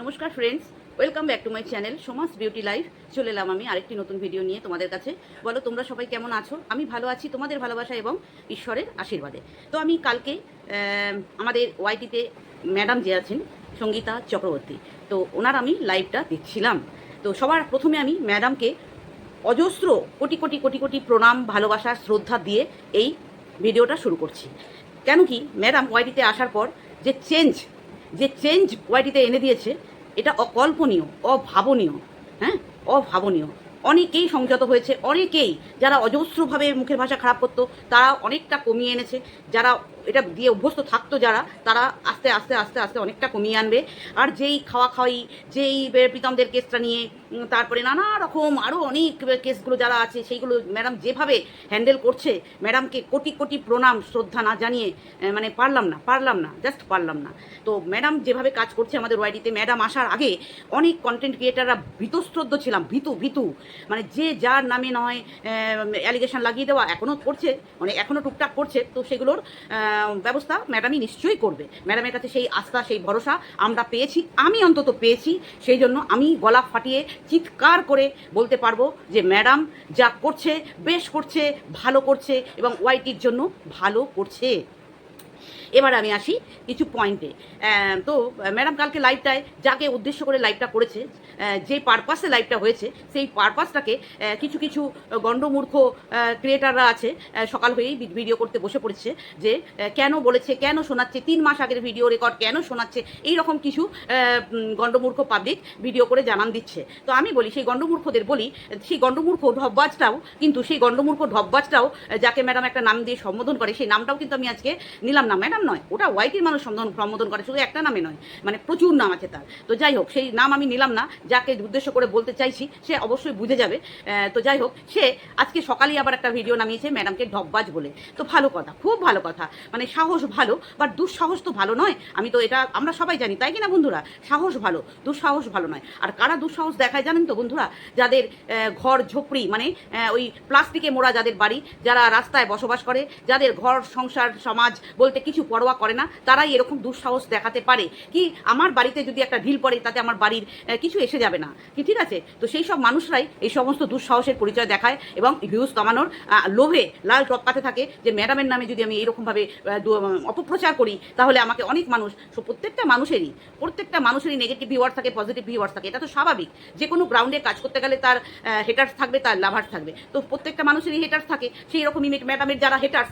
নমস্কার friends welcome back to my channel Samaj beauty life চলে এলাম আমি আরেকটি নতুন ভিডিও নিয়ে তোমাদের কাছে। বলো, তোমরা সবাই কেমন আছো? আমি ভালো আছি, তোমাদের ভালোবাসা এবং ঈশ্বরের আশীর্বাদে। তো আমি কালকে আমাদের ওয়াইটিতে ম্যাডাম যে আছেন, সঙ্গীতা চক্রবর্তী। তো ওনার আমি লাইভটা দেখছিলাম। তো সবার প্রথমে আমি ম্যাডামকে অজস্র কোটি কোটি কোটি কোটি প্রণাম, ভালোবাসা, শ্রদ্ধা দিয়ে এই ভিডিওটা শুরু করছি। কেন কি ম্যাডাম ওয়াইটিতে আসার পর যে চেঞ্জ যে চেঞ্জ ওয়াইটিতে এনে দিয়েছে এটা অকল্পনীয়, অভাবনীয় হ্যাঁ? অভাবনীয়। অনেকেই সংযত হয়েছে, অনেকেই যারা অজস্রভাবে মুখের ভাষা খারাপ করতো তারা অনেকটা কমিয়ে এনেছে। যারা এটা দিয়ে অভ্যস্ত থাকতো যারা, তারা আস্তে আস্তে আস্তে আস্তে অনেকটা কমিয়ে আনবে। আর যেই খাওয়া খাওয়াই, যেই প্রীতমদের কেসটা নিয়ে তারপরে নানা রকম আরও অনেক কেসগুলো যারা আছে, সেইগুলো ম্যাডাম যেভাবে হ্যান্ডেল করছে, ম্যাডামকে কোটি কোটি প্রণাম, শ্রদ্ধা না জানিয়ে মানে পারলাম না পারলাম না, জাস্ট পারলাম না। তো ম্যাডাম যেভাবে কাজ করছে আমাদের ওয়াইডিতে, ম্যাডাম আসার আগে অনেক কন্টেন্ট ক্রিয়েটাররা ভীতস্ত্রদ্ধ ছিলাম, ভীতু ভীতু। মানে যে যার নামে নয় অ্যালিগেশন লাগিয়ে দেওয়া এখনও করছে মানে এখনও টুকটাক করছে, তো সেগুলোর ব্যবস্থা ম্যাডামই নিশ্চয়ই করবে। ম্যাডামের কাছে সেই আস্থা, সেই ভরসা আমরা পেয়েছি, আমি অন্তত পেয়েছি। সেই জন্য আমি গলা ফাটিয়ে চিৎকার করে বলতে পারব যে ম্যাডাম যা করছে, বেশ করছে, ভালো করছে এবং ওয়াইটির জন্য ভালো করছে। এবার আমি আসি কিছু পয়েন্টে তো ম্যাডাম কালকে লাইভটায় যাকে উদ্দেশ্য করে লাইভটা করেছে যে পারপাসে লাইভটা হয়েছে, সেই পারপাসটাকে কিছু কিছু গণ্ডমূর্খ ক্রিয়েটাররা আছে সকাল হয়েই ভিডিও করতে বসে পড়েছে যে কেন বলেছে, কেন শোনাচ্ছে, তিন মাস আগের ভিডিও রেকর্ড কেন শোনাচ্ছে এই রকম কিছু গণ্ডমূর্খ পাবলিক ভিডিও করে জানান দিচ্ছে। তো আমি বলি, সেই গণ্ডমূর্খদের বলি, সেই গণ্ডমূর্খ ঢব্বাজটাও কিন্তু, সেই গণ্ডমূর্খ ঢব্বাজটাও যাকে ম্যাডাম একটা নাম দিয়ে সম্বোধন করে, সেই নামটাও কিন্তু আমি আজকে নিলাম না। ম্যাডাম নয়, ওটা ওয়াইটির মানুষ সম্বোধন সম্বোধন করে, শুধু একটা নামে নয় মানে প্রচুর নাম আছে তার। তো যাই হোক, সেই নাম আমি নিলাম না যাকে উদ্দেশ্য করে বলতে চাইছি, সে অবশ্যই বুঝে যাবে। তো যাই হোক, সে আজকে সকালেই আবার একটা ভিডিও নামিয়েছে ম্যাডামকে ঢব্বাজ বলে। তো ভালো কথা, খুব ভালো কথা। মানে সাহস ভালো বাট দুঃসাহস তো ভালো নয়। আমি তো এটা, আমরা সবাই জানি, তাই কি না বন্ধুরা? সাহস ভালো, দুঃসাহস ভালো নয়। আর কারা দুঃসাহস দেখায় জানেন তো বন্ধুরা? যাদের ঘর ঝোপড়ি মানে ওই প্লাস্টিকে মোড়া যাদের বাড়ি, যারা রাস্তায় বসবাস করে, যাদের ঘর, সংসার, সমাজ বলতে কিছু পরোয়া করে না, তারাই এরকম দুঃসাহস দেখাতে পারে। কি আমার বাড়িতে যদি একটা ঢিল পড়ে, তাতে আমার বাড়ির কিছু এসে যাবে না। কি ঠিক আছে? তো সেই সব মানুষরাই এই সমস্ত দুঃসাহসের পরিচয় দেখায় এবং ভিউজ কমানোর লোভে লাল টপকাতে থাকে যে ম্যাডামের নামে যদি আমি এইরকমভাবে অপপ্রচার করি, তাহলে আমাকে অনেক মানুষ প্রত্যেকটা মানুষেরই প্রত্যেকটা মানুষেরই নেগেটিভ ভিউয়ার থাকে পজিটিভ ভিউয়ার থাকে, এটা তো স্বাভাবিক। যে কোনো গ্রাউন্ডে কাজ করতে গেলে তার হেটার্স থাকবে, তার লাভার্স থাকবে। তো প্রত্যেকটা মানুষেরই হেটার্স থাকে। সেই রকমই ম্যাডামের যারা হেটার্স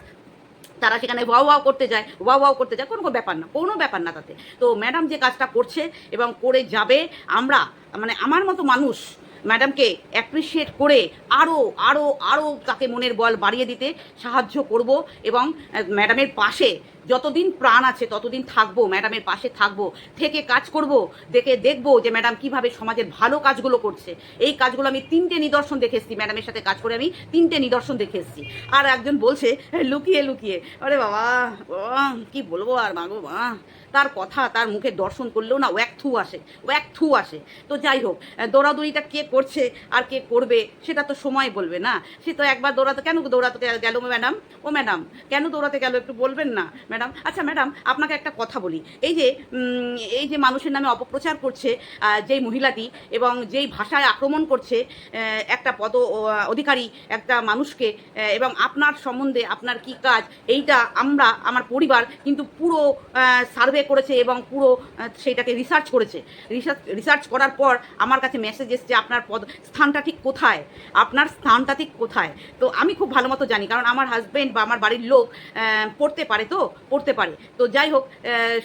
তারা সেখানে ওয়াও ওয়াও করতে যায়, ওয়াও ওয়াও করতে যায়, কোনো কোনো ব্যাপার না, কোনো ব্যাপার না তাতে। তো ম্যাডাম যে কাজটা করছে এবং করে যাবে, আমরা মানে আমার মতো মানুষ ম্যাডামকে অ্যাপ্রিসিয়েট করে আরও আরও আরও তাকে মনের বল বাড়িয়ে দিতে সাহায্য করব এবং ম্যাডামের পাশে যতদিন প্রাণ আছে ততদিন থাকব, ম্যাডামের পাশে থাকব, থেকে কাজ করব, দেখে দেখব যে ম্যাডাম কীভাবে সমাজের ভালো কাজগুলো করছে। এই কাজগুলো আমি তিনটে নিদর্শন দেখে এসেছি, ম্যাডামের সাথে কাজ করে আমি তিনটে নিদর্শন দেখে এসেছি। আর একজন বলছে লুকিয়ে লুকিয়ে। আরে বাবা কি বলব আর মাগো মা। তার কথা, তার মুখে দর্শন করলেও না, ওয়াক থু আসে, ওয়াক থু আসে। তো যাই হোক দৌড়াদৌড়িটা কে করছে আর কে করবে, সেটা তো সময় বলবে না। সে তো একবার দৌড়াতে, কেন দৌড়াতে গেল ম্যাডাম? ও ম্যাডাম, কেন দৌড়াতে গেল একটু বলবেন না, ম্যাডাম? আচ্ছা ম্যাডাম, আপনাকে একটা কথা বলি। এই যে এই যে মানুষের নামে অপপ্রচার করছে যেই মহিলাটি এবং যেই ভাষায় আক্রমণ করছে একটা পদ অধিকারী একটা মানুষকে এবং আপনার সম্বন্ধে আপনার কি কাজ, এইটা আমরা, আমার পরিবার কিন্তু পুরো সার্ভে করেছে এবং পুরো সেইটাকে রিসার্চ করেছে। রিসার্চ রিসার্চ করার পর আমার কাছে মেসেজ এসছে, আপনার পদ, স্থানটা ঠিক কোথায়? আপনার স্থানটা ঠিক কোথায়? তো আমি খুব ভালো মতো জানি, কারণ আমার হাজব্যান্ড বা আমার বাড়ির লোক পড়তে পারে তো, পড়তে পারে। তো যাই হোক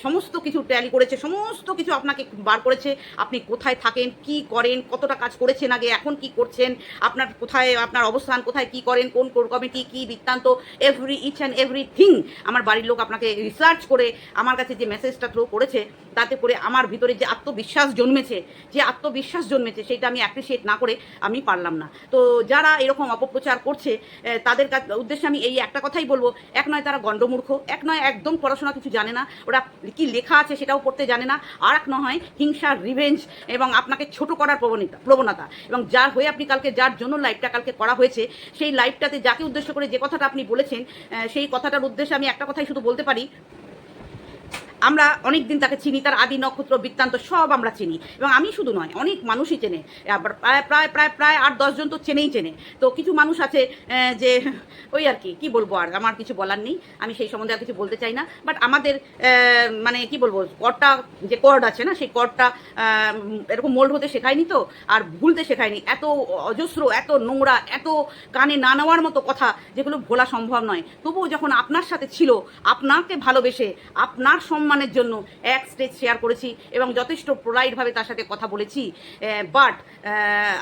সমস্ত কিছু ট্যালি করেছে, সমস্ত কিছু আপনাকে বার করেছে, আপনি কোথায় থাকেন, কি করেন, কতটা কাজ করেছেন আগে, এখন কি করছেন, আপনার কোথায়, আপনার অবস্থান কোথায়, কি করেন, কোন কমিটি কি বৃত্তান্ত এভরি ইচ অ্যান্ড এভরিথিং আমার বাড়ির লোক আপনাকে রিসার্চ করে, আমার কাছে যে মেসেজটা থ্রো করেছে, তাতে করে আমার ভিতরে যে আত্মবিশ্বাস জন্মেছে, যে আত্মবিশ্বাস জন্মেছে সেটা আমি অ্যাপ্রিসিয়েট না করে আমি পারলাম না। তো যারা এরকম অপপ্রচার করছে তাদের উদ্দেশ্যে আমি এই একটা কথাই বলব, এক নয় তারা গণ্ডমূর্খ, এক নয় একদম পড়াশোনা কিছু জানে না, ওরা কি লেখা আছে সেটাও পড়তে জানে না, আর এক নয় হিংসা রিভেঞ্জ এবং আপনাকে ছোট করার প্রবণতা প্রবণতা এবং যার হয়ে আপনি কালকে, যার জন্য লাইভটা কালকে করা হয়েছে, সেই লাইভটাতে যাকে উদ্দেশ্য করে যে কথাটা আপনি বলেছেন সেই কথাটার উদ্দেশ্যে আমি একটা কথাই শুধু বলতে পারি আমরা অনেক দিন তাকে চিনি, তার আদি নক্ষত্র, বৃত্তান্ত সব আমরা চিনি। এবং আমি শুধু নয়, অনেক মানুষই চেনে। প্রায় প্রায় প্রায় প্রায় আট দশজন তো চেনেই চেনে। তো কিছু মানুষ আছে যে, ওই আর কি কি বলব আর, আমার কিছু বলার নেই। আমি সেই সম্বন্ধে আর কিছু বলতে চাই না। বাট আমাদের মানে কি বলব কর্ডটা যে কর্ড আছে না, সেই কর্ডটা এরকম মোল্ড হতে শেখায়নি তো, আর ভুলতে শেখায়নি। এত অজস্র, এত নোংরা, এত কানে না নেওয়ার মতো কথা, যেগুলো ভোলা সম্ভব নয়। তবুও যখন আপনার সাথে ছিল, আপনাকে ভালোবেসে, আপনার সম্মানের জন্য এক স্টেজ শেয়ার করেছি এবং যথেষ্ট প্রোলাইটভাবে তার সাথে কথা বলেছি। বাট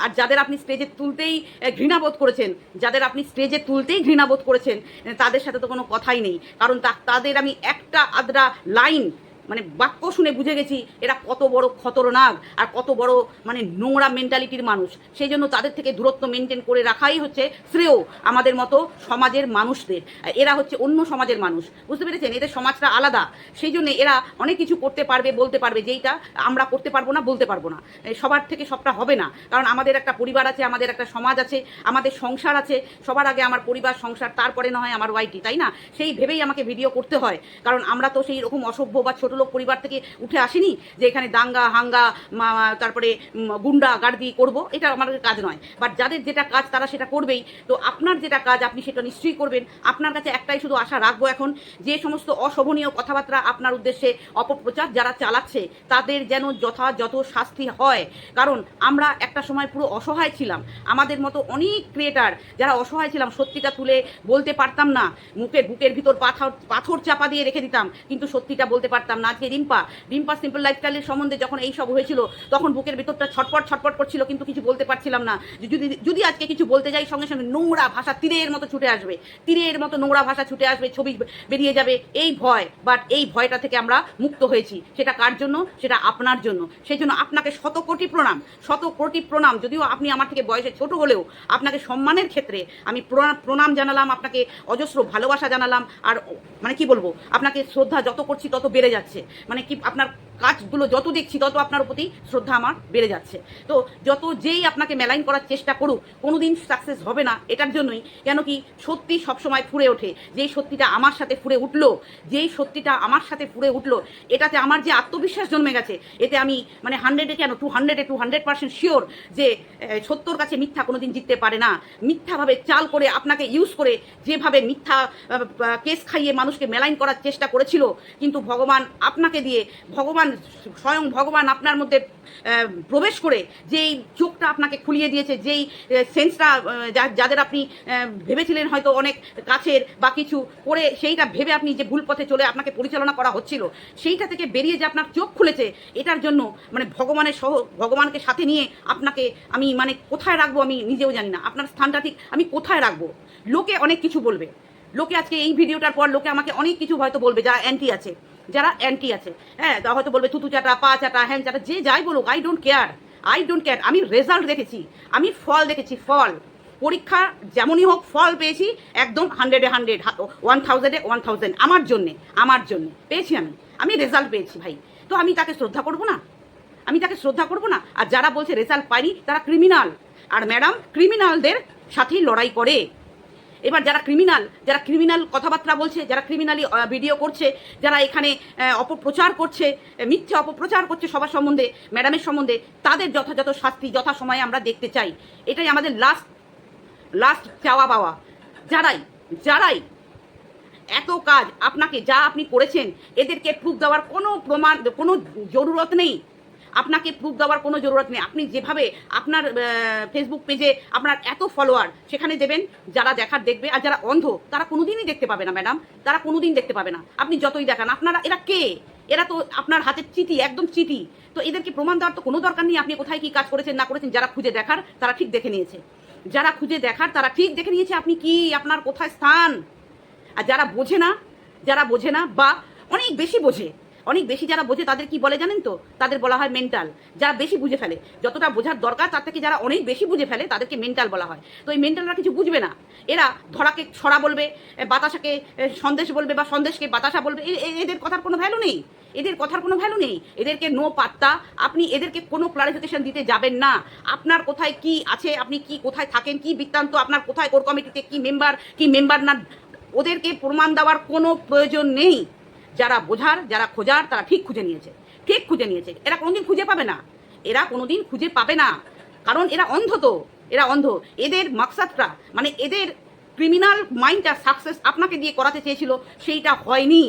আর যাদের আপনি স্টেজে তুলতেই ঘৃণাবোধ করেছেন, যাদের আপনি স্টেজে তুলতেই ঘৃণাবোধ করেছেন তাদের সাথে তো কোনো কথাই নেই। কারণ তাদের আমি একটা আদ্রা লাইন মানে বাক্য শুনে বুঝে গেছি এরা কত বড় খতরনাক আর কত বড় মানে নোংরা মেন্টালিটির মানুষ। সেই জন্য তাদের থেকে দূরত্ব মেনটেন করে রাখাই হচ্ছে শ্রেয় আমাদের মতো সমাজের মানুষদের। এরা হচ্ছে অন্য সমাজের মানুষ। বুঝতে পেরেছেন? এদের সমাজটা আলাদা। সেই জন্য এরা অনেক কিছু করতে পারবে, বলতে পারবে, যেইটা আমরা করতে পারব না, বলতে পারব না। সবার থেকে সবটা হবে না। কারণ আমাদের একটা পরিবার আছে, আমাদের একটা সমাজ আছে, আমাদের সংসার আছে। সবার আগে আমার পরিবার, সংসার, তারপরে না হয় আমার ওয়াইটি তাই না? সেই ভেবেই আমাকে ভিডিও করতে হয়। কারণ আমরা তো সেই রকম অসভ্য বা ছোট লোক পরিবার থেকে উঠে আসিনি যে এখানে দাঙ্গা, হাঙ্গা তারপরে গুন্ডা, গার্দি করব, এটা আমাদের কাজ নয়। বাট যাদের যেটা কাজ তারা সেটা করবেই। তো আপনার যেটা কাজ আপনি সেটা নিশ্চয়ই করবেন। আপনার কাছে একটাই শুধু আশা রাখব এখন যে সমস্ত অশোভনীয় কথাবার্তা আপনার উদ্দেশ্যে অপপ্রচার যারা চালাচ্ছে, তাদের যেন যথাযথ শাস্তি হয়। কারণ আমরা একটা সময় পুরো অসহায় ছিলাম। আমাদের মতো অনেক ক্রিয়েটার যারা অসহায় ছিলাম, সত্যিটা তুলে বলতে পারতাম না। মুখের বুকের ভিতর পাথর পাথর চাপা দিয়ে রেখে দিতাম। কিন্তু সত্যিটা বলতে পারতাম না। আজকে রিম্পা রিম্পা সিম্পল লাইফস্টাইলের সম্বন্ধে যখন এই সব হয়েছিল, তখন বুকের ভিতরটা ছটপট ছটপট করছিল, কিন্তু কিছু বলতে পারছিলাম না। যদি যদি আজকে কিছু বলতে যাই, সঙ্গে সঙ্গে নোংরা ভাষা তীরের মতো ছুটে আসবে। তীরের মতো নোংরা ভাষা ছুটে আসবে, ছবি বেরিয়ে যাবে। এই ভয় বাট এই ভয়টা থেকে আমরা মুক্ত হয়েছি। সেটা কার জন্য? সেটা আপনার জন্য। সেই জন্য আপনাকে শত কোটি প্রণাম, শত কোটি প্রণাম। যদিও আপনি আমার থেকে বয়সে ছোট হলেও আপনাকে সম্মানের ক্ষেত্রে আমি প্রণা- প্রণাম জানালাম, আপনাকে অজস্র ভালোবাসা জানালাম, আর মানে কি বলব? আপনাকে শ্রদ্ধা যত করছি তত বেড়ে যাচ্ছে। মানে কি আপনার কাজগুলো যত দেখছি, তত আপনার প্রতি শ্রদ্ধা আমার বেড়ে যাচ্ছে। তো যত যেই আপনাকে মেলাইন করার চেষ্টা করুক, কোনোদিন সাকসেস হবে না এটার জন্যই। কেন কি সত্যি সবসময় ফুরে ওঠে। যেই সত্যিটা আমার সাথে ফুরে উঠল, যেই সত্যিটা আমার সাথে ফুরে উঠল, এটাতে আমার যে আত্মবিশ্বাস জন্মে গেছে, এতে আমি মানে হান্ড্রেডে কেন টু হান্ড্রেডে টু হান্ড্রেড পার্সেন্ট শিওর যে সত্যর কাছে মিথ্যা কোনোদিন জিততে পারে না। মিথ্যাভাবে চাল করে আপনাকে ইউজ করে যেভাবে মিথ্যা কেস খাইয়ে মানুষকে মেলাইন করার চেষ্টা করেছিল, কিন্তু ভগবান আপনাকে দিয়ে, ভগবান স্বয়ং ভগবান আপনার মধ্যে প্রবেশ করে যেই চোখটা আপনাকে খুলিয়ে দিয়েছে, যেই সেন্সটা যাদের আপনি ভেবেছিলেন হয়তো অনেক কাছের বা কিছু করে, সেইটা ভেবে আপনি যে ভুল পথে চলে আপনাকে পরিচালনা করা হচ্ছিল, সেইটা থেকে বেরিয়ে যে আপনার চোখ খুলেছে, এটার জন্য মানে ভগবানের সহ, ভগবানকে সাথে নিয়ে আপনাকে আমি মানে কোথায় রাখব আমি নিজেও জানি না। আপনার স্থানটা ঠিক আমি কোথায় রাখব? লোকে অনেক কিছু বলবে। লোকে আজকে এই ভিডিওটার পর লোকে আমাকে অনেক কিছু হয়তো বলবে, যা অ্যান্টি আছে। যারা অ্যান্টি আছে হ্যাঁ তা হয়তো বলবে তুতু চাটা পা চাটা হ্যান চাটা যে যাই বলুক I don't care I don't care আমি রেজাল্ট দেখেছি, আমি ফল দেখেছি ফল পরীক্ষা যেমনই হোক ফল পেয়েছি, একদম হান্ড্রেডে হান্ড্রেড ওয়ান থাউজেন্ডে ওয়ান থাউজেন্ড আমার জন্যে আমার জন্যে, পেয়েছি আমি আমি রেজাল্ট পেয়েছি ভাই, তো আমি তাকে শ্রদ্ধা করব না? আমি তাকে শ্রদ্ধা করব না? আর যারা বলছে রেজাল্ট পাইনি, তারা ক্রিমিনাল আর ম্যাডাম ক্রিমিনালদের সাথেই লড়াই করে। এবার যারা ক্রিমিনাল যারা ক্রিমিনাল কথাবার্তা বলছে, যারা ক্রিমিনালি ভিডিও করছে, যারা এখানে অপপ্রচার করছে, মিথ্যে অপপ্রচার করছে সবার সম্বন্ধে ম্যাডামের সম্বন্ধে, তাদের যথাযথ শাস্তি যথাসময়ে আমরা দেখতে চাই। এটাই আমাদের লাস্ট লাস্ট চাওয়া পাওয়া। যারাই যারাই এত কাজ, আপনাকে যা আপনি করেছেন, এদেরকে প্রুফ দেওয়ার কোনো প্রমাণ, কোনো জরুরত নেই। আপনাকে প্রুফ দেওয়ার কোনো জরুরত নেই। আপনি যেভাবে আপনার ফেসবুক পেজে আপনার এত ফলোয়ার সেখানে দেবেন, যারা দেখার দেখবে, আর যারা অন্ধ, তারা কোনোদিনই দেখতে পাবে না ম্যাডাম তারা কোনোদিন দেখতে পাবে না। আপনি যতই দেখান, আপনারা, এরা কে? এরা তো আপনার হাতের চিঠি, একদম চিঠি। তো এদেরকে প্রমাণ দেওয়ার তো কোনো দরকার নেই, আপনি কোথায় কি কাজ করেছেন, না করেছেন, যারা খুঁজে দেখার, তারা ঠিক দেখে নিয়েছে। যারা খুঁজে দেখার, তারা ঠিক দেখে নিয়েছে আপনি কি, আপনার কোথায় স্থান? আর যারা বোঝে না, যারা বোঝে না, বা অনেক বেশি বোঝে অনেক বেশি যারা বোঝে তাদের কি বলে জানেন তো? তাদের বলা হয় মেন্টাল যারা বেশি বুঝে ফেলে, যতটা বোঝার দরকার তার থেকে যারা অনেক বেশি বুঝে ফেলে তাদেরকে মেন্টাল বলা হয়। তো এই মেন্টালরা কিছু বুঝবে না। এরা ধরাকে ছড়া বলবে বাতাসাকে সন্দেশ বলবে বা সন্দেশকে বাতাসা বলবে। এদের কথার কোনো ভ্যালু নেই। এদের কথার কোনো ভ্যালু নেই। এদেরকে নো পাত্তা। আপনি এদেরকে কোনো ক্লারিফিকেশন দিতে যাবেন না। আপনার কোথায় কি আছে, আপনি কি কোথায় থাকেন, কি বৃত্তান্ত, আপনার কোথায় কোর কমিটিতে কি মেম্বার কি মেম্বার না, ওদেরকে প্রমাণ দেওয়ার কোনো প্রয়োজন নেই। যারা বোঝার, যারা খোঁজার, তারা ঠিক খুঁজে নিয়েছে। ঠিক খুঁজে নিয়েছে। এরা কোনোদিন খুঁজে পাবে না। এরা কোনোদিন খুঁজে পাবে না। কারণ এরা অন্ধ তো। এরা অন্ধ। এদের মাকসাদটা মানে এদের ক্রিমিনাল মাইন্ডটা সাকসেস আপনাকে দিয়ে করাতে চেয়েছিল, সেইটা হয়নি।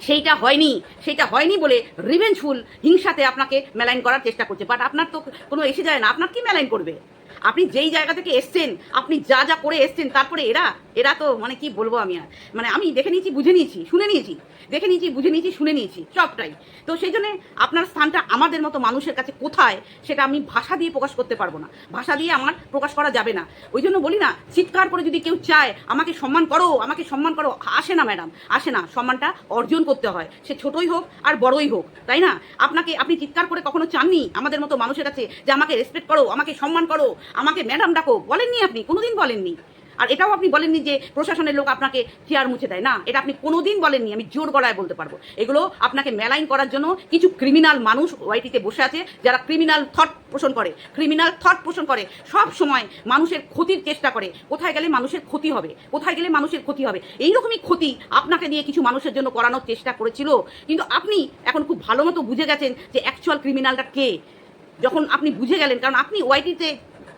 সেইটা হয়নি। সেইটা হয়নি বলে রিভেঞ্জফুল হিংসাতে আপনাকে মেলাইন করার চেষ্টা করছে। বাট আপনার তো কোনো এসে যায় না। আপনার কি মেলাইন করবে? আপনি যেই জায়গা থেকে এসছেন, আপনি যা যা করে এসছেন, তারপরে এরা এরা তো মানে কি বলব আমি আর? মানে আমি দেখে নিয়েছি, বুঝে নিয়েছি, শুনে নিয়েছি, দেখে নিয়েছি, বুঝে নিয়েছি, শুনে নিয়েছি, সবটাই। তো সেই জন্য আপনার স্থানটা আমাদের মতো মানুষের কাছে কোথায়, সেটা আমি ভাষা দিয়ে প্রকাশ করতে পারব না। ভাষা দিয়ে আমার প্রকাশ করা যাবে না। ওই জন্য বলি না, চিৎকার করে যদি কেউ চায়, আমাকে সম্মান করো, আমাকে সম্মান করো, আসে না ম্যাডাম, আসে না। সম্মানটা অর্জন করতে হয়। সে ছোটই হোক আর বড়ই হোক, তাই না? আপনাকে, আপনি চিৎকার করে কখনো চাননি আমাদের মতো মানুষের কাছে যে আমাকে রেসপেক্ট করো, আমাকে সম্মান করো? আমাকে ম্যাডাম ডাকো, বলেননি আপনি, কোনোদিন বলেননি। আর এটাও আপনি বলেননি যে প্রশাসনের লোক আপনাকে চেয়ার মুছে দেয়। না, এটা আপনি কোনোদিন বলেননি, আমি জোর গলায় বলতে পারব। এগুলো আপনাকে মেলাইন করার জন্য কিছু ক্রিমিনাল মানুষ ওয়াইটিতে বসে আছে, যারা ক্রিমিনাল থট পোষণ করে ক্রিমিনাল থট পোষণ করে। সব সময় মানুষের ক্ষতির চেষ্টা করে, কোথায় গেলে মানুষের ক্ষতি হবে, কোথায় গেলে মানুষের ক্ষতি হবে। এইরকমই ক্ষতি আপনাকে দিয়ে কিছু মানুষের জন্য করানোর চেষ্টা করেছিল। কিন্তু আপনি এখন খুব ভালো মতো বুঝে গেছেন যে অ্যাকচুয়াল ক্রিমিনালটা কে। যখন আপনি বুঝে গেলেন, কারণ আপনি ওয়াইটিতে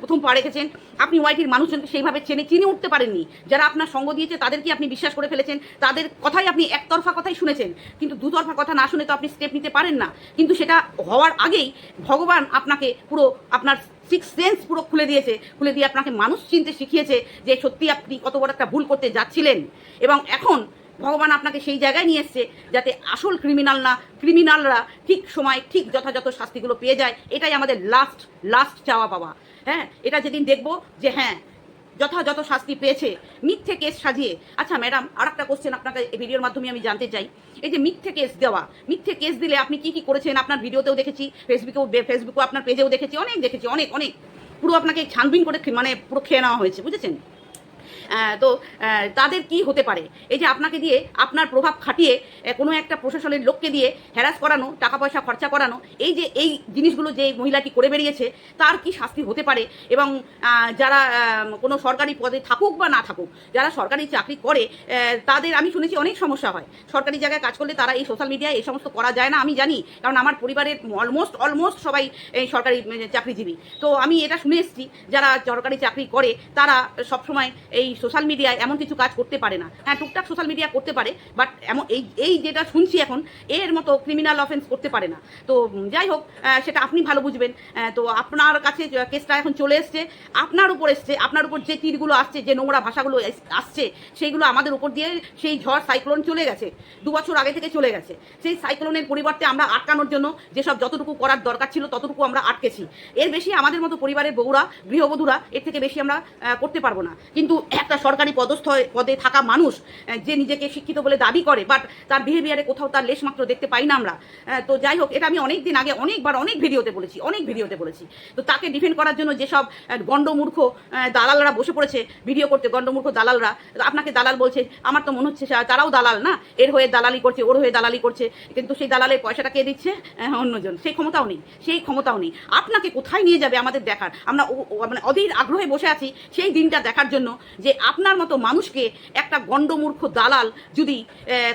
প্রথম পা রেখেছেন, আপনি ওয়াইটির মানুষজনকে সেইভাবে চেনে, চিনে উঠতে পারেননি। যারা আপনার সঙ্গ দিয়েছে তাদেরকে আপনি বিশ্বাস করে ফেলেছেন। তাদের কথাই আপনি একতরফা কথাই শুনেছেন। কিন্তু দুতরফা কথা না শুনে তো আপনি স্টেপ নিতে পারেন না। কিন্তু সেটা হওয়ার আগেই ভগবান আপনাকে পুরো আপনার সিক্স সেন্স পুরো খুলে দিয়েছে। খুলে দিয়ে আপনাকে মানুষ চিনতে শিখিয়েছে যে সত্যি আপনি কত বড় একটা ভুল করতে যাচ্ছিলেন। এবং এখন ভগবান আপনাকে সেই জায়গায় নিয়ে এসছে যাতে আসল ক্রিমিনাল না ক্রিমিনালরা ঠিক সময় ঠিক যথাযথ শাস্তিগুলো পেয়ে যায়। এটাই আমাদের লাস্ট লাস্ট চাওয়া পাওয়া। হ্যাঁ এটা যেদিন দেখব যে হ্যাঁ যথাযথ শাস্তি পেয়েছে। মিথ্যে কেস সাজিয়ে। আচ্ছা ম্যাডাম আর একটা কোশ্চেন আপনাকে ভিডিওর মাধ্যমে আমি জানতে চাই। এই যে মিথ্যে কেস দেওয়া, মিথ্যে কেস দিলে আপনি কি কি করেছেন? আপনার ভিডিওতেও দেখেছি, ফেসবুকেও ফেসবুকেও আপনার পেজেও দেখেছি, অনেক দেখেছি, অনেক অনেক। পুরো আপনাকে ছানবিন করে মানে পুরো খেয়ে নেওয়া হয়েছে, বুঝেছেন? তো তাদের কি হতে পারে? এই যে আপনাকে দিয়ে আপনার প্রভাব খাটিয়ে কোনো একটা প্রশাসনের লোককে দিয়ে হ্যারাস করানো টাকা পয়সা খরচা করানো, এই যে, এই জিনিসগুলো যে মহিলাটি করে বেরিয়েছে, তার কি শাস্তি হতে পারে? এবং যারা কোনো সরকারি পদে থাকুক বা না থাকুক, যারা সরকারি চাকরি করে তাদের, আমি শুনেছি অনেক সমস্যা হয়। সরকারি জায়গায় কাজ করলে তারা এই সোশ্যাল মিডিয়ায় এই সমস্ত করা যায় না, আমি জানি। কারণ আমার পরিবারের অলমোস্ট অলমোস্ট সবাই, এই সরকারি চাকরিজীবী। তো আমি এটা শুনে এসেছি, যারা সরকারি চাকরি করে, তারা সবসময় এই সোশ্যাল মিডিয়ায় এমন কিছু কাজ করতে পারে না। হ্যাঁ টুকটাক সোশ্যাল মিডিয়া করতে পারে বাট এমন এই এই যেটা শুনছি এখন, এর মতো ক্রিমিনাল অফেন্স করতে পারে না। তো যাই হোক সেটা আপনি ভালো বুঝবেন। তো আপনার কাছে কেসটা এখন চলে এসছে, আপনার উপর এসছে, আপনার উপর যে তীরগুলো আসছে, যে নোংরা ভাষাগুলো আসছে, সেইগুলো আমাদের উপর দিয়ে সেই ঝড় সাইক্লোন চলে গেছে। দু বছর আগে থেকে চলে গেছে। সেই সাইক্লোনের পরিবর্তে আমরা আটকানোর জন্য যেসব যতটুকু করার দরকার ছিল, ততটুকু আমরা আটকেছি। এর বেশি আমাদের মতো পরিবারের বউরা, গৃহবধূরা, এর থেকে বেশি আমরা করতে পারব না। কিন্তু একটা সরকারি পদস্থ পদে থাকা মানুষ যে নিজেকে শিক্ষিত বলে দাবি করে বাট তার বিহেভিয়ারে কোথাও তার লেশ মাত্র দেখতে পাই না আমরা। তো যাই হোক, এটা আমি অনেক দিন আগে, অনেকবার, অনেক ভিডিওতে বলেছি, অনেক ভিডিওতে বলেছি। তো তাকে ডিফেন্ড করার জন্য যেসব গণ্ডমূর্খ দালালরা বসে পড়েছে ভিডিও করতে, গণ্ডমূর্খ দালালরা আপনাকে দালাল বলছে, আমার তো মনে হচ্ছে তারাও দালাল না? এর হয়ে দালালি করছে, ওর হয়ে দালালি করছে, কিন্তু সেই দালালের পয়সাটা কে দিচ্ছে? অন্যজন। সেই ক্ষমতাও নেই, সেই ক্ষমতাও নেই। আপনাকে কোথায় নিয়ে যাবে আমাদের দেখার? আমরা মানে অধীর আগ্রহে বসে আছি সেই দিনটা দেখার জন্য যে আপনার মতো মানুষকে একটা গণ্ডমূর্খ দালাল যদি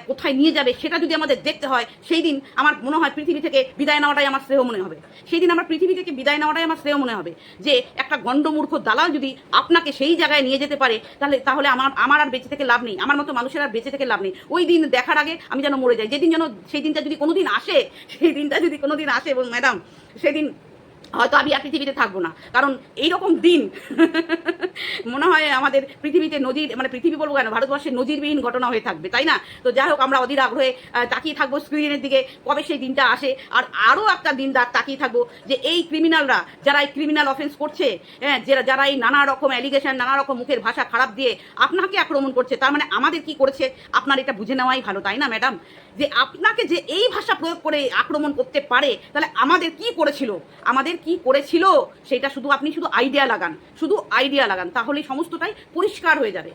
কোথায় নিয়ে যাবে, সেটা যদি আমাদের দেখতে হয়, সেই দিন আমার মনে হয় পৃথিবী থেকে বিদায় নেওয়াটাই আমার শ্রেয় মনে হবে। সেই দিন আমার পৃথিবী থেকে বিদায় নেওয়াটাই আমার শ্রেয় মনে হবে যে, একটা গণ্ডমূর্খ দালাল যদি আপনাকে সেই জায়গায় নিয়ে যেতে পারে, তাহলে তাহলে আমার আমার আর বেঁচে থেকে লাভ নেই, আমার মতো মানুষের আর বেঁচে থেকে লাভ নেই। ওই দিন দেখার আগে আমি যেন মরে যাই। যেদিন যেন সেই দিনটা যদি কোনোদিন আসে সেই দিনটা যদি কোনোদিন আসে এবং ম্যাডাম, সেদিন হয়তো আমি আর পৃথিবীতে থাকব না। কারণ এইরকম দিন মনে হয় আমাদের পৃথিবীতে নজির মানে পৃথিবী বলব কেন, ভারতবর্ষের নজিরবিহীন ঘটনা হয়ে থাকবে, তাই না? তো যাই হোক, আমরা অধীর আগ্রহে তাকিয়ে থাকব স্ক্রিনের দিকে, কবে সেই দিনটা আসে। আর আরও একটা দিন দা- তাকিয়ে থাকব, যে এই ক্রিমিনালরা যারা এই ক্রিমিনাল অফেন্স করছে হ্যাঁ যারা যারা এই নানা রকম অ্যালিগেশন নানা রকম মুখের ভাষা খারাপ দিয়ে আপনাকে আক্রমণ করছে, তার মানে আমাদের কি করেছে? আপনার এটা বুঝে নেওয়াই ভালো, তাই না ম্যাডাম যে আপনাকে যে এই ভাষা প্রয়োগ করে আক্রমণ করতে পারে, তাহলে আমাদের কি করেছিল? আমাদের কি করেছিল? সেটা শুধু আপনি শুধু আইডিয়া লাগান। শুধু আইডিয়া লাগান তাহলেই সমস্তটাই পরিষ্কার হয়ে যাবে।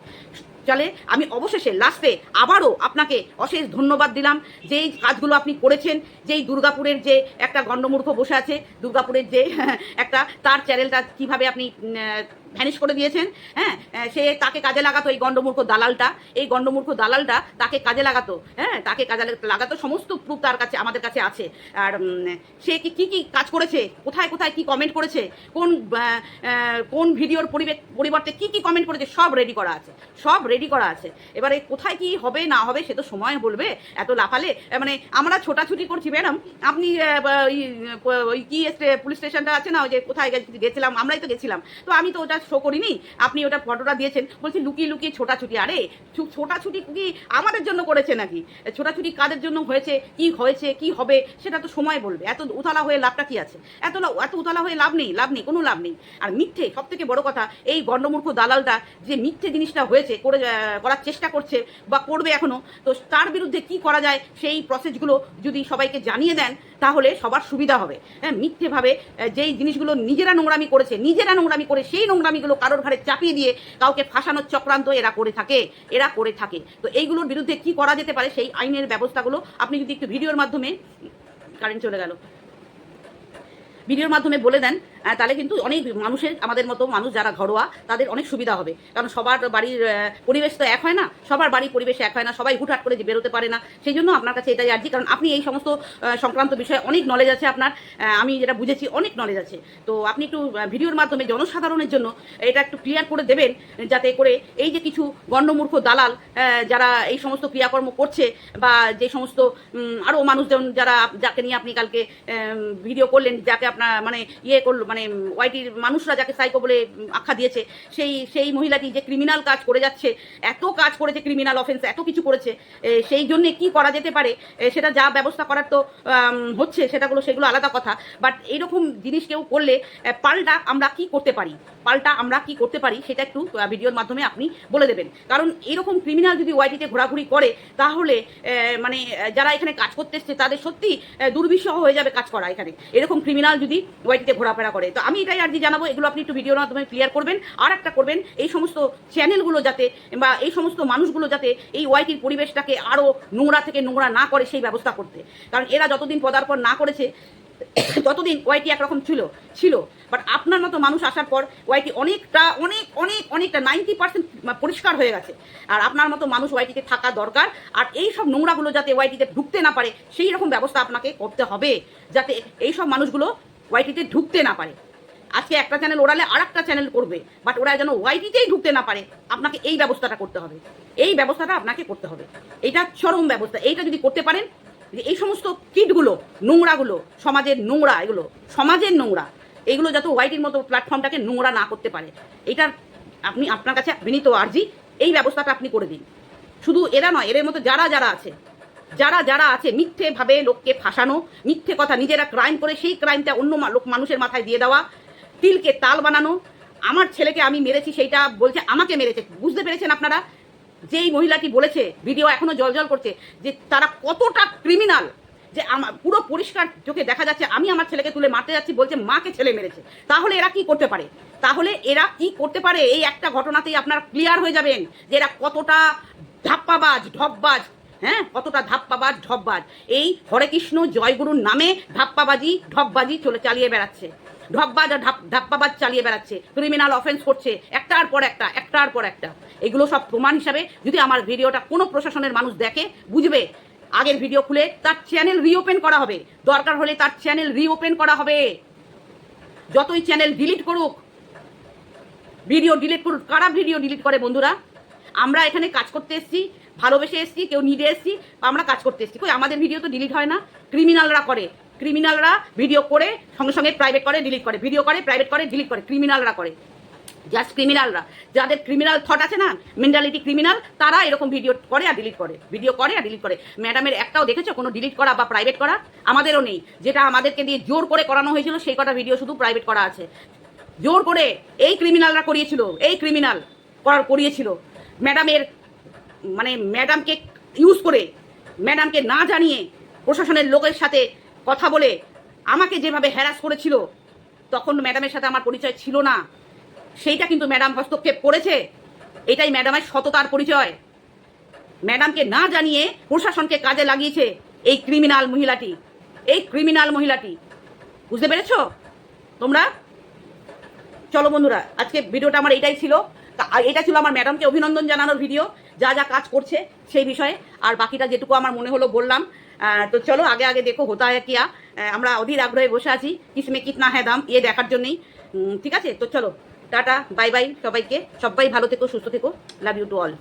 চলে, আমি অবশেষে লাস্টে আবারও আপনাকে অশেষ ধন্যবাদ দিলাম। যেই কাজগুলো আপনি করেছেন, যেই দুর্গাপুরের যে একটা গণ্ডমূর্খ বসে আছে, দুর্গাপুরের যে একটা, তার চ্যানেলটা কীভাবে আপনি ভ্যানিশ করে দিয়েছেন হ্যাঁ? সে তাকে কাজে লাগাতো এই গণ্ডমূর্খ দালালটা এই গণ্ডমূর্খ দালালটা তাকে কাজে লাগাতো হ্যাঁ? তাকে কাজে লাগাতো সমস্ত প্রুফ তার কাছে আমাদের কাছে আছে। আর সে কি কি কি কাজ করেছে? কোথায় কোথায় কি কমেন্ট করেছে? কোন কোন ভিডিওর পরিবে পরিবর্তে কি কি কমেন্ট করেছে? সব রেডি করা আছে সব রেডি করা আছে। এবারে কোথায় কি হবে না হবে সে তো সময় বলবে এত লাফালে। মানে আমরা ছোটাছুটি করছি ম্যাডাম। আপনি ওই, কি পুলিশ স্টেশনটা আছে না ওই যে কোথায় গেছিলাম আমরাই তো গেছিলাম। তো আমি তো ওটা শো করিনি। আপনি ওটা ফটোটা দিয়েছেন। বলছি লুকিয়ে লুকিয়ে ছোটাছুটি। আরে ছোটাছুটি কি আমাদের জন্য করেছে নাকি? ছোটাছুটি কাদের জন্য হয়েছে? কি হয়েছে? কি হবে? সেটা তো সময় বলবে। এত উতলা হয়ে লাভটা কি আছে? এত এত উতলা হয়ে লাভ নেই লাভ নেই, কোনো লাভ নেই। আর মিথ্যে সব থেকে বড় কথা, এই গণ্ডমূর্খ দালালটা যে মিথ্যে জিনিসটা হয়েছে, করে করার চেষ্টা করছে বা করবে এখনও, তো তার বিরুদ্ধে কি করা যায়? সেই প্রসেসগুলো যদি সবাইকে জানিয়ে দেন তাহলে সবার সুবিধা হবে। হ্যাঁ মিথ্যেভাবে ভাবে যেই জিনিসগুলো নিজেরা নোংরামি করেছে, নিজেরা নোংরামি করে সেই নোংরামিগুলো কারোর ঘরে চাপিয়ে দিয়ে কাউকে ফাঁসানোর চক্রান্ত এরা করে থাকে, এরা করে থাকে। তো এইগুলোর বিরুদ্ধে কি করা যেতে পারে সেই আইনের ব্যবস্থাগুলো আপনি যদি একটু ভিডিওর মাধ্যমে, কারেন্ট চলে গেল, ভিডিওর মাধ্যমে বলে দেন তাহলে কিন্তু অনেক মানুষের, আমাদের মতো মানুষ যারা ঘরোয়া, তাদের অনেক সুবিধা হবে। কারণ সবার বাড়ির পরিবেশ তো এক হয় না, সবার বাড়ির পরিবেশ এক হয় না, সবাই হুটহাট করে যে বেরোতে পারে না। সেই জন্য আপনার কাছে এটাই আর্জি, কারণ আপনি এই সমস্ত সংক্রান্ত বিষয়ে অনেক নলেজ আছে আপনার। আমি যেটা বুঝেছি, অনেক নলেজ আছে। তো আপনি একটু ভিডিওর মাধ্যমে জনসাধারণের জন্য এটা একটু ক্লিয়ার করে দেবেন, যাতে করে এই যে কিছু গণ্ডমূর্খ দালাল যারা এই সমস্ত ক্রিয়াকর্ম করছে বা যে সমস্ত আরও মানুষজন যারা যাকে নিয়ে আপনি কালকে ভিডিও করলেন, যাকে আপনার মানে ইয়ে করল মানে ওয়াইটির মানুষরা যাকে সাইকো বলে আখ্যা দিয়েছে, সেই সেই মহিলাটি যে ক্রিমিনাল কাজ করে যাচ্ছে, এত কাজ করেছে ক্রিমিনাল অফেন্স এত কিছু করেছে সেই জন্য কি করা যেতে পারে? সেটা যা ব্যবস্থা করার তো হচ্ছে, সেটাগুলো, সেগুলো আলাদা কথা। বাট এইরকম জিনিস কেউ করলে পাল্টা আমরা কি করতে পারি? পাল্টা আমরা কি করতে পারি? সেটা একটু ভিডিওর মাধ্যমে আপনি বলে দেবেন। কারণ এরকম ক্রিমিনাল যদি ওয়াইটিতে ঘোরাঘুরি করে, তাহলে মানে যারা এখানে কাজ করতে এসছে, তাদের সত্যি দুর্বিষহ হয়ে যাবে কাজ করা এখানে। এরকম ক্রিমিনাল যদি ওয়াইটিতে ঘোরাফেরা করে তো আমি এটাই আর কি জানাব, এগুলো আপনি একটু ভিডিওর মাধ্যমে ক্লিয়ার করবেন আর একটা করবেন, এই সমস্ত চ্যানেলগুলো যাতে বা এই সমস্ত মানুষগুলো যাতে এই ওয়াইটির পরিবেশটাকে আরও নোংরা থেকে নোংরা না করে সেই ব্যবস্থা করতে। কারণ এরা যতদিন পদার্পণ না করেছে, ততদিন ওয়াইটি একরকম ছিল ছিল। বাট আপনার মতো মানুষ আসার পর ওয়াইটি অনেকটা, অনেক অনেক, অনেকটা নাইনটি পার্সেন্ট পরিষ্কার হয়ে গেছে। আর আপনার মতো মানুষ ওয়াইটিতে থাকা দরকার। আর এই সব নোংরাগুলো যাতে ওয়াইটিতে ঢুকতে না পারে, সেই রকম ব্যবস্থা আপনাকে করতে হবে। যাতে এই সব মানুষগুলো ওয়াইটিতে ঢুকতে না পারে। আজকে একটা চ্যানেল ওড়ালে আর একটা চ্যানেল করবে বাট ওরা যেন ওয়াইটিতেই ঢুকতে না পারে, আপনাকে এই ব্যবস্থাটা করতে হবে। এই ব্যবস্থাটা আপনাকে করতে হবে। এটা চরম ব্যবস্থা। এইটা যদি করতে পারেন এই সমস্ত কিটগুলো, নোংরাগুলো, সমাজের নোংরা, এগুলো, সমাজের নোংরা, এগুলো যাতে ওয়াইটির মতো প্ল্যাটফর্মটাকে নোংরা না করতে পারে। এটার আপনি, আপনার কাছে বিনীত আর্জি। এই ব্যবস্থাটা আপনি করে দিন। শুধু এরা নয়, এদের মতো যারা যারা আছে যারা যারা আছে, মিথ্যেভাবে লোককে ফাঁসানো, মিথ্যে কথা নিজেরা ক্রাইম করে, সেই ক্রাইমটা অন্য লোক মানুষের মাথায় দিয়ে দেওয়া, তিলকে তাল বানানো। আমার ছেলেকে আমি মেরেছি, সেইটা বলছে, আমাকে মেরেছে। বুঝতে পেরেছেন আপনারা? যেই মহিলাটি বলেছে ভিডিও এখনও জল করছে, যে তারা কতটা ক্রিমিনাল যে আমার পুরো পরিষ্কার চোখে দেখা যাচ্ছে, আমি আমার ছেলেকে তুলে মারতে যাচ্ছি, বলছে, মাকে ছেলে মেরেছে। তাহলে এরা কি করতে পারে? তাহলে এরা কি করতে পারে? এই একটা ঘটনাতেই আপনারা ক্লিয়ার হয়ে যাবেন যে এরা কতটা ধাপ্পাবাজ, ঢপবাজ হ্যাঁ? কতটা ধাপ্পাবাজ, ঢপবাজ। এই হরে কৃষ্ণ জয়গুরুর নামে ধাপ্পাবাজি, ঢপবাজি চলে চালিয়ে বেড়াচ্ছে। ঢপবাজ আর ধাপ, ধাপ্পাবাজ চালিয়ে বেড়াচ্ছে। ক্রিমিনাল অফেন্স করছে একটার পর একটা, একটার পর একটা। এগুলো সব প্রমাণ হিসাবে যদি আমার ভিডিওটা কোনো প্রশাসনের মানুষ দেখে, বুঝবে, আগের ভিডিও খুলে তার চ্যানেল রিওপেন করা হবে। দরকার হলে তার চ্যানেল রিওপেন করা হবে। যতই চ্যানেল ডিলিট করুক ভিডিও ডিলিট করুক, কারা ভিডিও ডিলিট করে বন্ধুরা? আমরা এখানে কাজ করতে এসেছি। ভালোবেসে এসেছি, কেউ নিডে এসেছি আমরা কাজ করতে এসেছি। কই, আমাদের ভিডিও তো ডিলিট হয় না। ক্রিমিনালরা করে। ক্রিমিনালরা ভিডিও করে, সঙ্গে সঙ্গে প্রাইভেট করে ডিলিট করে। ভিডিও করে প্রাইভেট করে ডিলিট করে। ক্রিমিনালরা করে। জাস্ট ক্রিমিনালরা যাদের ক্রিমিনাল থট আছে না মেন্টালিটি ক্রিমিনাল তারা এরকম ভিডিও করে আর ডিলিট করে। ভিডিও করে আর ডিলিট করে। ম্যাডামের একটাও দেখেছ? কোনো ডিলিট করা বা প্রাইভেট করা? আমাদেরও নেই। যেটা আমাদেরকে দিয়ে জোর করে করানো হয়েছিল, সেই কটা ভিডিও শুধু প্রাইভেট করা আছে। জোর করে এই ক্রিমিনালরা করিয়েছিল, এই ক্রিমিনাল করার করিয়েছিল। ম্যাডামের মানে ম্যাডামকে ইউজ করে, ম্যাডামকে না জানিয়ে প্রশাসনের লোকের সাথে কথা বলে আমাকে যেভাবে হ্যারাস করেছিল, তখন ম্যাডামের সাথে আমার পরিচয় ছিল না। সেইটা কিন্তু ম্যাডাম হস্তক্ষেপ করেছে। এটাই ম্যাডামের সততার পরিচয়। ম্যাডামকে না জানিয়ে প্রশাসনকে কাজে লাগিয়েছে এই ক্রিমিনাল মহিলাটি। এই ক্রিমিনাল মহিলাটি। বুঝতে পেরেছ? তোমরা? চলো বন্ধুরা, আজকে ভিডিওটা আমার এটাই ছিল। এটা ছিল আমার ম্যাডামকে অভিনন্দন জানানোর ভিডিও যা যা কাজ করছে সেই বিষয়ে। আর বাকিটা যেটুকু আমার মনে হলো বললাম। তো চলো, আগে আগে দেখো হোতা হ্যায় কিয়া আমরা অধীর আগ্রহে বসে আছি। কিসমে কিতনা হ্যাঁ দাম ইয়ে দেখার জন্যই। ঠিক আছে? তো চলো, টাটা, বাই বাই সবাইকে। সবাই ভালো থেকো, সুস্থ থেকো। Love you to all